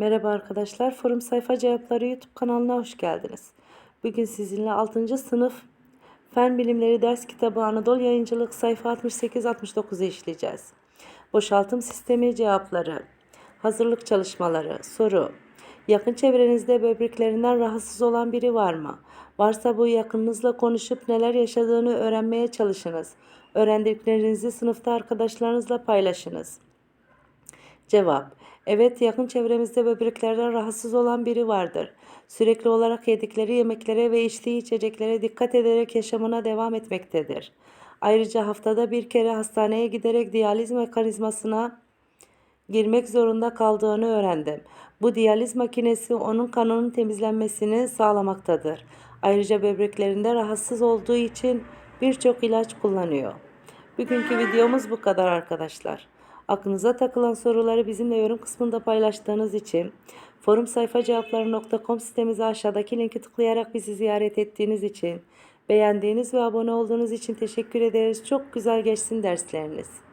Merhaba arkadaşlar, Forum Sayfa Cevapları YouTube kanalına hoş geldiniz. Bugün sizinle 6. sınıf Fen Bilimleri Ders Kitabı Anadolu Yayıncılık sayfa 68-69'u işleyeceğiz. Boşaltım sistemi cevapları, hazırlık çalışmaları, soru. Yakın çevrenizde böbreklerinden rahatsız olan biri var mı? Varsa bu yakınınızla konuşup neler yaşadığını öğrenmeye çalışınız. Öğrendiklerinizi sınıfta arkadaşlarınızla paylaşınız. Cevap. Evet yakın çevremizde böbreklerden rahatsız olan biri vardır. Sürekli olarak yedikleri yemeklere ve içtiği içeceklere dikkat ederek yaşamına devam etmektedir. Ayrıca haftada bir kere hastaneye giderek diyaliz mekanizmasına girmek zorunda kaldığını öğrendim. Bu diyaliz makinesi onun kanının temizlenmesini sağlamaktadır. Ayrıca böbreklerinde rahatsız olduğu için birçok ilaç kullanıyor. Bugünkü videomuz bu kadar arkadaşlar. Aklınıza takılan soruları bizimle yorum kısmında paylaştığınız için forumsayfacevapları.com sitemize aşağıdaki linki tıklayarak bizi ziyaret ettiğiniz için beğendiğiniz ve abone olduğunuz için teşekkür ederiz. Çok güzel geçsin dersleriniz.